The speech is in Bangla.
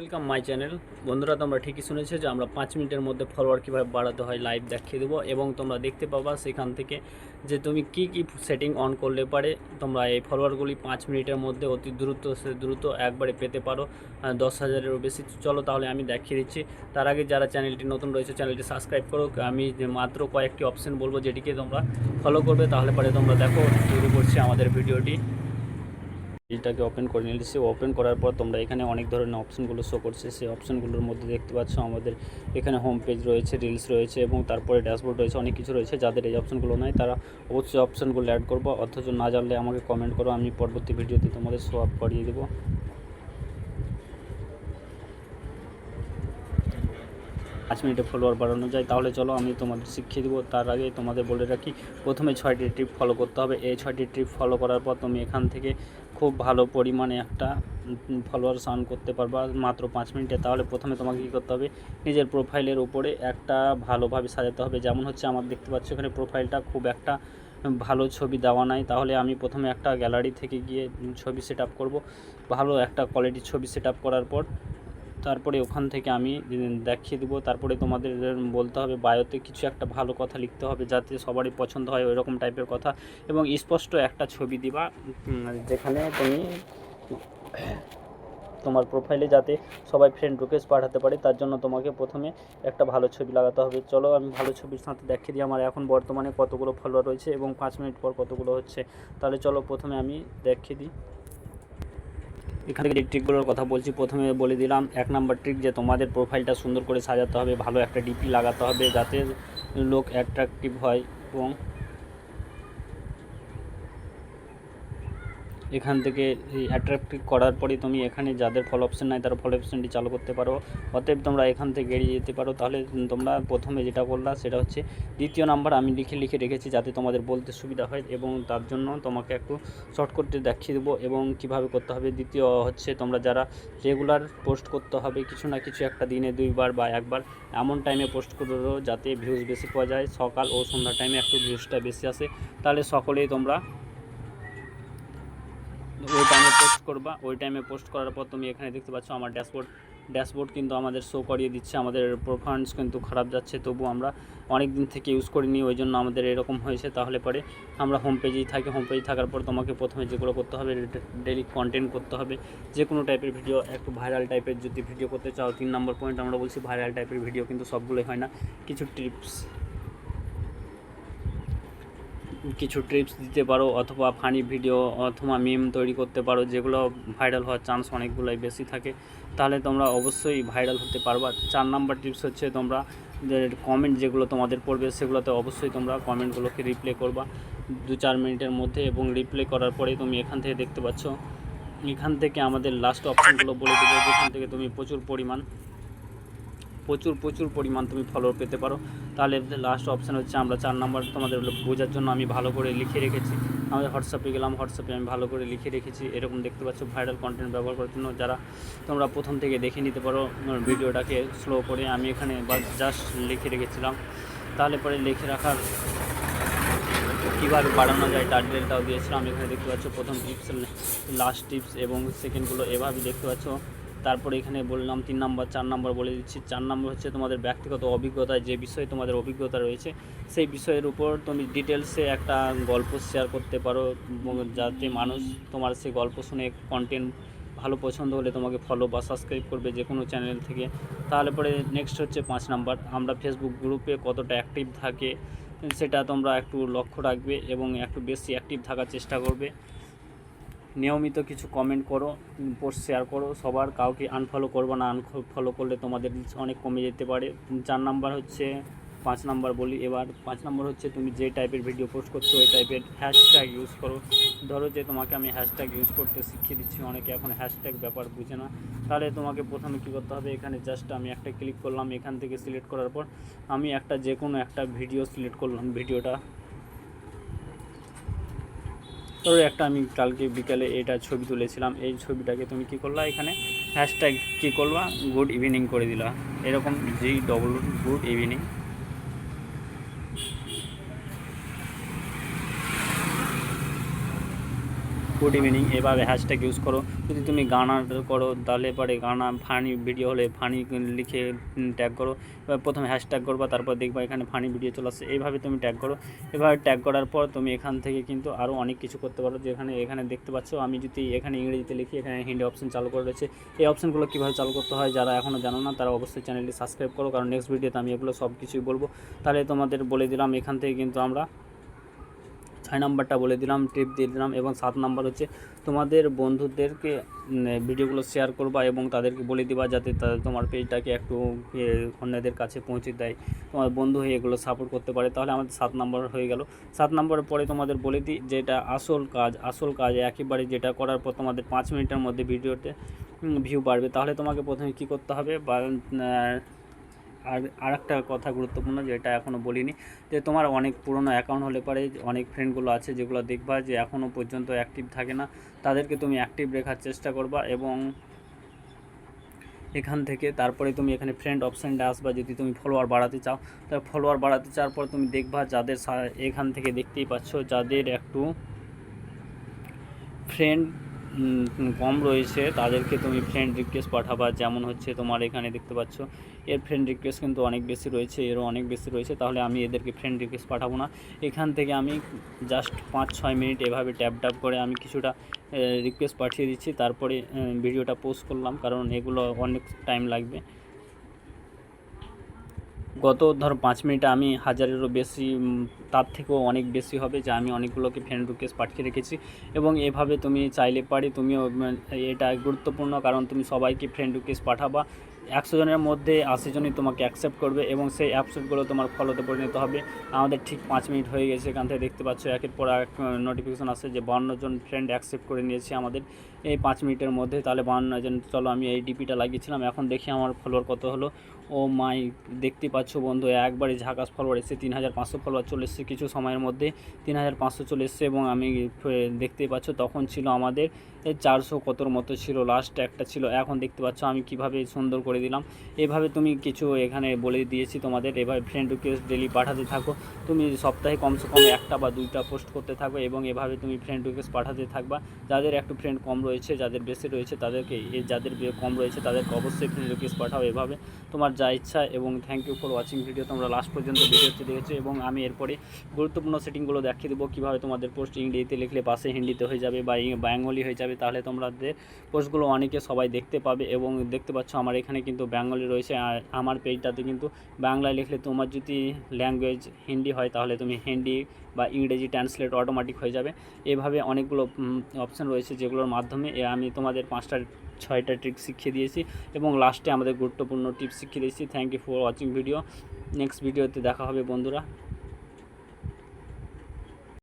ওয়েলকাম মাই চ্যানেল বন্ধুরা, তোমরা ঠিকই শুনেছো যে আমরা পাঁচ মিনিটের মধ্যে ফলোয়ার কীভাবে বাড়াতে হয় লাইভ দেখিয়ে দেবো এবং তোমরা দেখতে পাবা সেখান থেকে যে তুমি কি কি সেটিং অন করলে পারে। তোমরা এই ফলোয়ারগুলি পাঁচ মিনিটের মধ্যে অতি দ্রুত সে দ্রুত একবারে পেতে পারো দশ হাজারেরও বেশি। চলো তাহলে আমি দেখিয়ে দিচ্ছি। তার আগে যারা চ্যানেলটি নতুন রয়েছে চ্যানেলটি সাবস্ক্রাইব করো। আমি মাত্র কয়েকটি অপশন বলব যেটিকে তোমরা ফলো করবে, তাহলে পরে তোমরা দেখো। শুরু করছি আমাদের ভিডিওটি এটাকে ওপেন করে নিলে, সে ওপেন করার পর তোমরা এখানে অনেক ধরনের অপশনগুলো শো করছে। সেই অপশনগুলোর মধ্যে দেখতে পাচ্ছ আমাদের এখানে হোম পেজ রয়েছে রিলস রয়েছে এবং তারপরে ড্যাশবোর্ড রয়েছে, অনেক কিছু রয়েছে। যাদের এই অপশনগুলো নাই, তারা অবশ্যই অপশনগুলো অ্যাড করব। অথচ না জানলে আমাকে কমেন্ট করো, আমি পরবর্তী ভিডিওতে তোমাদের শো আপ করিয়ে দেবো। পাঁচ মিনিটে ফলোয়ার বাড়ানো যায়। তাহলে চলো আমি তোমাদের শিখিয়ে দেবো। তার আগে তোমাদের বলে রাখি, প্রথমে ছয়টি ট্রিপ ফলো করতে হবে। এই ছয়টি ট্রিপ ফলো করার পর তুমি এখান থেকে খুব ভালো পরিমাণে একটা ফলোয়ার্স আর্ন করতে পারবা মাত্র পাঁচ মিনিটে। তাহলে প্রথমে তোমাকে কী করতে হবে? নিজের প্রোফাইলের উপরে একটা ভালোভাবে সাজাতে হবে। যেমন হচ্ছে আমার দেখতে পাচ্ছ এখানে প্রোফাইলটা খুব একটা ভালো ছবি দেওয়া নাই। তাহলে আমি প্রথমে একটা গ্যালারি থেকে গিয়ে ছবি সেট আপ করব। ভালো একটা কোয়ালিটির ছবি সেট আপ করার পর তারপরে ওখান থেকে আমি দেখিয়ে দেবো। তারপরে তোমাদের বলতে হবে, বায়োতে কিছু একটা ভালো কথা লিখতে হবে যাতে সবারই পছন্দ হয় ওই রকম টাইপের কথা এবং স্পষ্ট একটা ছবি দিবা যেখানে তুমি তোমার প্রোফাইলে যাতে সবাই ফ্রেন্ড রিকোয়েস্ট পাঠাতে পারে, তার জন্য তোমাকে প্রথমে একটা ভালো ছবি লাগাতে হবে। চলো, আমি ভালো ছবির সাথে দেখিয়ে দিই। আমার এখন বর্তমানে কতগুলো ফলোয়ার রয়েছে এবং পাঁচ মিনিট পর কতগুলো হচ্ছে। তাহলে চলো, প্রথমে আমি দেখিয়ে দিই। এখান থেকে যে ট্রিকগুলোর কথা বলছি, প্রথমে বলে দিলাম, এক নাম্বার ট্রিক যে তোমাদের প্রোফাইলটা সুন্দর করে সাজাতে হবে, ভালো একটা ডিপি লাগাতে হবে, যাতে লোক অ্যাট্রাকটিভ হয় এবং এখান থেকে অ্যাট্রাক্টিভ করার পরে তুমি এখানে যাদের ফল অপশন নাই তারা ফলো অপশনটি চালু করতে পারো। অতএব তোমরা এখান থেকে এড়িয়ে যেতে পারো। তাহলে তোমরা প্রথমে যেটা বললা সেটা হচ্ছে দ্বিতীয় নাম্বার আমি লিখে লিখে রেখেছি যাতে তোমাদের বলতে সুবিধা হয় এবং তার জন্য তোমাকে একটু শর্ট করতে দেখিয়ে দেবো এবং কীভাবে করতে হবে। দ্বিতীয় হচ্ছে তোমরা যারা রেগুলার পোস্ট করতে হবে, কিছু না কিছু একটা দিনে দুইবার বা একবার এমন টাইমে পোস্ট করো যাতে ভিউজ বেশি পাওয়া যায়। সকাল ও সন্ধ্যা টাইমে একটু ভিউজটা বেশি আসে। তাহলে সকলেই তোমরা ওই টাইমে পোস্ট করবা, ওই টাইমে পোস্ট করার পর তুমি এখানে দেখতে পাচ্ছ আমার ড্যাশবোর্ড ড্যাশবোর্ড কিন্তু আমাদের শো করিয়ে দিচ্ছে, আমাদের পারফরমেন্স কিন্তু খারাপ যাচ্ছে তবু আমরা অনেক দিন থেকে ইউজ করিনি, ওই জন্য আমাদের এরকম হয়েছে, তাহলে পরে আমরা হোম পেজেই থাকি হোম পেজে থাকার পর তোমাকে প্রথমে যেগুলো করতে হবে ডেলি কন্টেন্ট করতে হবে যে কোনো টাইপের ভিডিও একটু ভাইরাল টাইপের যদি ভিডিও করতে চাও, তিন নম্বর পয়েন্ট আমরা বলছি ভাইরাল টাইপের ভিডিও কিন্তু সবগুলোই হয় না, কিছু টিপস কিছু ট্রিপস দিতে পারো অথবা ফানি ভিডিও অথবা মিম তৈরি করতে পারো, যেগুলো ভাইরাল হওয়ার চান্স অনেকগুলোই বেশি থাকে, তাহলে তোমরা অবশ্যই ভাইরাল হতে পারবা। চার নাম্বার টিপস হচ্ছে তোমরা কমেন্ট যেগুলো তোমাদের পড়বে, সেগুলোতে অবশ্যই তোমরা কমেন্টগুলোকে রিপ্লে করবা দু চার মিনিটের মধ্যে এবং রিপ্লে করার পরে তুমি এখান থেকে দেখতে পাচ্ছ, এখান থেকে আমাদের লাস্ট অপশনগুলো বলে দেবো, যেখান থেকে তুমি প্রচুর পরিমাণ, প্রচুর প্রচুর পরিমাণ তুমি ফলোয়ার পেতে পারো। তাহলে লাস্ট অপশান হচ্ছে আমরা চার নাম্বার তোমাদের বোঝার জন্য আমি ভালো করে লিখে রেখেছি। আমাদের হোয়াটসঅ্যাপে গেলাম হোয়াটসঅ্যাপে আমি ভালো করে লিখে রেখেছি। এরকম দেখতে পাচ্ছ ভাইরাল কন্টেন্ট ব্যবহার করার জন্য। যারা তোমরা প্রথম থেকে দেখে নিতে পারো ভিডিওটাকে স্লো করে আমি এখানে জাস্ট লিখে রেখেছিলাম। তাহলে পরে লিখে রাখার কীভাবে বাড়ানো যায় তার ডিটেলটাও দিয়েছিলাম। এখানে দেখতে পাচ্ছ প্রথম টিপস লাস্ট টিপস এবং সেকেন্ডগুলো এভাবে দেখতে পাচ্ছ। তারপরে এখানে বললাম তিন নাম্বার, চার নাম্বার বলে দিচ্ছি। চার নাম্বার হচ্ছে তোমাদের ব্যক্তিগত অভিজ্ঞতা যে বিষয়ে তোমাদের অভিজ্ঞতা রয়েছে, সেই বিষয়ের উপর তুমি ডিটেলসে একটা গল্প শেয়ার করতে পারো যাতে মানুষ তোমার সেই গল্প শুনে কন্টেন্ট ভালো পছন্দ হলে তোমাকে ফলো বা সাবস্ক্রাইব করবে যে কোনো চ্যানেল থেকে। তাহলে পরে নেক্সট হচ্ছে পাঁচ নাম্বার। আমরা ফেসবুক গ্রুপে কতটা অ্যাক্টিভ থাকে, সেটা তোমরা একটু লক্ষ্য রাখবে এবং একটু বেশি অ্যাক্টিভ থাকার চেষ্টা করবে। নিয়মিত কিছু কমেন্ট করো পোস্ট শেয়ার করো। সবার কাউকে আনফলো করব না আনফলো করলে তোমাদের অনেক কমে যেতে পারে। চার নাম্বার হচ্ছে, পাঁচ নাম্বার বলি এবার। পাঁচ নাম্বার হচ্ছে তুমি যে টাইপের ভিডিও পোস্ট করছ, ওই টাইপের হ্যাশট্যাগ ইউজ করো। ধরো যে তোমাকে আমি হ্যাশট্যাগ ইউজ করতে শিখিয়ে দিচ্ছি, অনেকে এখন হ্যাশট্যাগ ব্যাপার বুঝে না। তাহলে তোমাকে প্রথমে কী করতে হবে? এখানে জাস্ট আমি একটা ক্লিক করলাম, এখান থেকে সিলেক্ট করার পর আমি একটা যে কোনো একটা ভিডিও সিলেক্ট করলাম ভিডিওটা ধরো একটা আমি কালকে বিকালে এটা ছবি তুলেছিলাম, এই ছবিটাকে তুমি কি করলা এখানে? হ্যাশট্যাগ কী করবা গুড ইভিনিং করে দিলা। এরকম জি double good evening good evening এভাবে হ্যাশট্যাগ ইউজ করো। যদি তুমি গানা করো, তাহলে পরে গানা ফানি ভিডিও হলে ফানি লিখে ট্যাগ করো। প্রথমে হ্যাশট্যাগ করবা, তারপর দেখবা এখানে ফানি ভিডিও চলে আসছে। এইভাবে তুমি ট্যাগ করো। এভাবে ট্যাগ করার পর তুমি এখান থেকে কিন্তু আরও অনেক কিছু করতে পারো। যেখানে এখানে দেখতে পাচ্ছ, আমি যদি এখানে ইংরেজিতে লিখি, এখানে হিন্দি অপশন চালু করে রয়েছে। এই অপশনগুলো কীভাবে চালু করতে হয়, যারা এখনও জানো না, তারা অবশ্যই চ্যানেলটি সাবস্ক্রাইব করো। কারণ নেক্সট ভিডিওতে আমি এগুলো সব কিছুই বলব। তাহলে তোমাদের বলে দিলাম, এখান থেকে কিন্তু আমরা ছয় নাম্বারটা বলে দিলাম টিপ দিয়ে দিলাম এবং সাত নাম্বার হচ্ছে তোমাদের বন্ধুদেরকে ভিডিওগুলো শেয়ার করবা এবং তাদেরকে বলে দিবা যাতে তা- তোমার পেজটাকে একটু অন্যদের কাছে পৌঁছে দেয়। তোমার বন্ধু হয়ে এগুলো সাপোর্ট করতে পারে। তাহলে আমাদের সাত নাম্বার হয়ে গেল। সাত নম্বরের পরে তোমাদের বলে দিই যেটা আসল কাজ আসল কাজ একেবারে যেটা করার পর তোমাদের পাঁচ মিনিটের মধ্যে ভিডিওতে ভিউ বাড়বে। তাহলে তোমাকে প্রথমে কি করতে হবে? বা আর একটা কথা গুরুত্বপূর্ণ যেটা এখনও বলিনি, যে তোমার অনেক পুরনো অ্যাকাউন্ট হলে পারে অনেক ফ্রেন্ডগুলো আছে যেগুলো দেখবা যে এখনও পর্যন্ত অ্যাক্টিভ থাকে না, তাদেরকে তুমি অ্যাক্টিভ রেখার চেষ্টা করবা এবং এখান থেকে তারপরে তুমি এখানে ফ্রেন্ড অপশানটা আসবা যদি তুমি ফলোয়ার বাড়াতে চাও। তাহলে ফলোয়ার বাড়াতে চাওয়ার পর তুমি দেখবা যাদের এখান থেকে দেখতেই পাচ্ছ যাদের একটু ফ্রেন্ড কম রয়েছে, তাদেরকে তুমি ফ্রেন্ড রিকোয়েস্ট পাঠাবা। যেমন হচ্ছে তোমার এখানে দেখতে পাচ্ছ এর ফ্রেন্ড রিকোয়েস্ট কিন্তু অনেক বেশি রয়েছে, এরও অনেক বেশি রয়েছে, তাহলে আমি এদেরকে ফ্রেন্ড রিকোয়েস্ট পাঠাবো না। এখান থেকে আমি জাস্ট পাঁচ ছয় মিনিট এভাবে ট্যাপ ট্যাপ করে আমি কিছুটা রিকোয়েস্ট পাঠিয়ে দিচ্ছি, তারপরে ভিডিওটা পোস্ট করলাম, কারণ এগুলো অনেক টাইম লাগবে। গত ধর পাঁচ মিনিটে আমি হাজারেরও বেশি তার থেকেও অনেক বেশি হবে, যে আমি অনেকগুলোকে ফ্রেন্ড রিকোয়েস্ট পাঠিয়ে রেখেছি। এবং এভাবে তুমি চাইলে পারি তুমিও এটা গুরুত্বপূর্ণ, কারণ তুমি সবাইকে ফ্রেন্ড রিকোয়েস্ট পাঠাবা। একশো জনের মধ্যে আশি জনই তোমাকে অ্যাকসেপ্ট করবে এবং সেই অ্যাপসেটগুলো তোমার ফলোতে পরিণত হবে। আমাদের ঠিক পাঁচ মিনিট হয়ে গেছে, এখান থেকে দেখতে পাচ্ছ, একের পর এক নোটিফিকেশন আসছে যে বান্ন জন ফ্রেন্ড অ্যাকসেপ্ট করে নিয়েছে আমাদের। এই পাঁচ মিনিটের মধ্যে তাহলে বান্ন জন, চলো আমি এই ডিপিটা লাগিয়েছিলাম, এখন দেখি আমার ফলোয়ার কত হলো। ও মাই, দেখতে পাচ্ছ বন্ধু, একবারে ঝাঁকাস ফলোয়ার এসে তিন হাজার পাঁচশো ফলোয়ার চলে এসেছে কিছু সময়ের মধ্যে, তিন হাজার পাঁচশো চলে এসছে এবং আমি দেখতেই পাচ্ছ তখন ছিল আমাদের চারশো কতর মতো ছিল লাস্ট একটা ছিল, এখন দেখতে পাচ্ছ আমি কীভাবে সুন্দর করে দিলাম। এভাবে তুমি কিছু এখানে বলে দিয়েছি তোমাদের এভাবে ফ্রেন্ড রিকোয়েস্ট ডেলি পাঠাতে থাকো, তুমি সপ্তাহে কমসে কম একটা বা দুইটা পোস্ট করতে থাকো এবং এভাবে তুমি ফ্রেন্ড রিকোয়েস্ট পাঠাতে থাকবা, যাদের একটু ফ্রেন্ড কম রয়েছে, যাদের বেশি রয়েছে তাদেরকে যাদের কম রয়েছে তাদেরকে অবশ্যই ফ্রেন্ড রিকোয়েস্ট পাঠাও এভাবে। তোমার যা ইচ্ছা এবং thank you for watching video তোমরা লাস্ট পর্যন্ত ভিডিওটি দেখেছ এবং আমি এরপরে গুরুত্বপূর্ণ সেটিংগুলো দেখিয়ে দেবো কীভাবে তোমাদের পোস্ট ইংরেজিতে লিখলে পাশে হিন্দিতে হয়ে যাবে বা বেঙ্গলি হয়ে যাবে তাহলে তোমাদের পোস্টগুলো অনেকে সবাই দেখতে পাবে এবং দেখতে পাচ্ছ আমার এখানে কিন্তু বেঙ্গলি রয়েছে আর আমার পেজটাতে কিন্তু বাংলায় লিখলে তোমার যদি ল্যাঙ্গুয়েজ হিন্দি হয় তাহলে তুমি হিন্দি বা ইংরেজি ট্রান্সলেট অটোমেটিক হয়ে যাবে। এভাবে অনেকগুলো অপশান রয়েছে যেগুলোর মাধ্যমে আমি তোমাদের পাঁচটা, ছয়টা ট্রিক শিখিয়ে দিয়েছি এবং লাস্টে আমাদের গুরুত্বপূর্ণ টিপস শিখিয়ে দিয়েছি। Thank you for watching video next ভিডিওতে দেখা হবে বন্ধুরা।